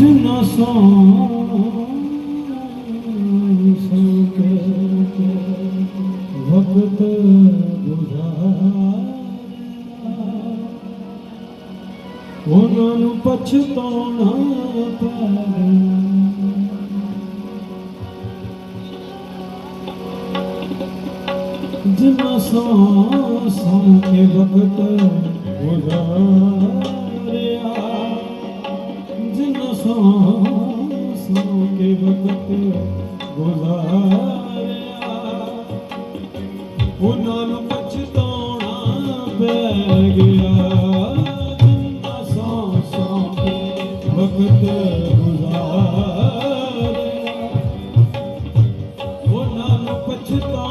ਸਮਝ ਨਾ ਸਕੇ ਵਕਤ ਗੁਜ਼ਾਰਿਆ ਉਹਨਾਂ ਨੂੰ ਪਛਤਾਉਣਾ ਪਿਆ ਜਿਨਾ ਸੋ ਸੋ ਕੇ ਵਕਤ ਗੁਜ਼ਾਰਿਆ ਕੀਮਤ ਗੁਜ਼ਾਰਿਆ। ਉਹਨਾਂ ਨੂੰ ਪਛਤਾਉਣਾ ਪੈ ਗਿਆ। ਜਿੰਦਾ ਸੌ ਸੌ ਕੇ ਵਕਤ ਗੁਜ਼ਾਰਿਆ ਉਹਨਾਂ ਨੂੰ ਪਛਤਾਉਣਾ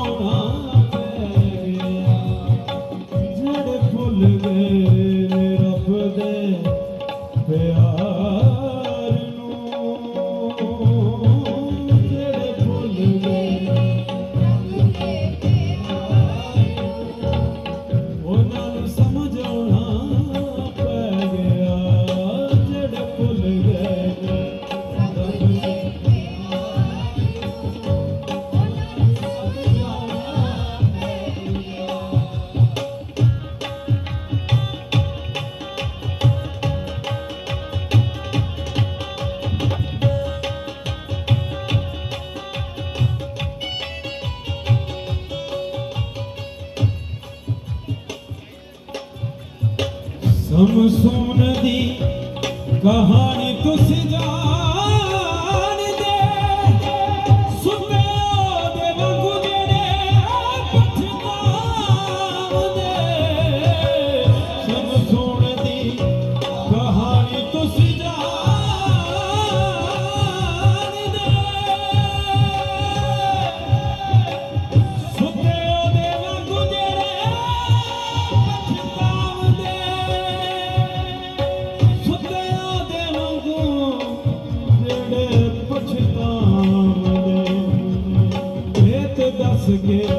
ਸਮਸੂਨ ਦੀ ਕਹਾਣੀ ਤੁਸ ਜਾ again.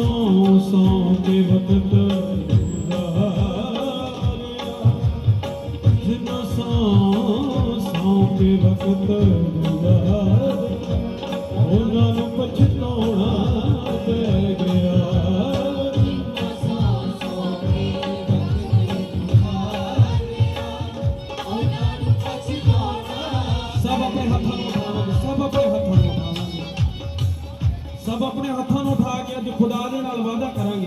ਸੌ ਸੌ ਕੇ ਵਕਤ ਗੁਜ਼ਾਰਿਆ ਸੌ ਸੌ ਕੇ ਵਕਤ ਉਹਨਾਂ ਨੂੰ ਪਛਤਾਉਣਾ ਪੈ ਗਿਆ ਸਭ ਆਪਣੇ ਹੱਥਾਂ ਨੂੰ ਸਭ ਆਪਣੇ ਹੱਥਾਂ ਨੂੰ ਸਭ ਆਪਣੇ ਹੱਥਾਂ ਅੱਜ ਖੁਦਾ ਦੇ ਨਾਲ ਵਾਅਦਾ ਕਰਾਂਗੇ।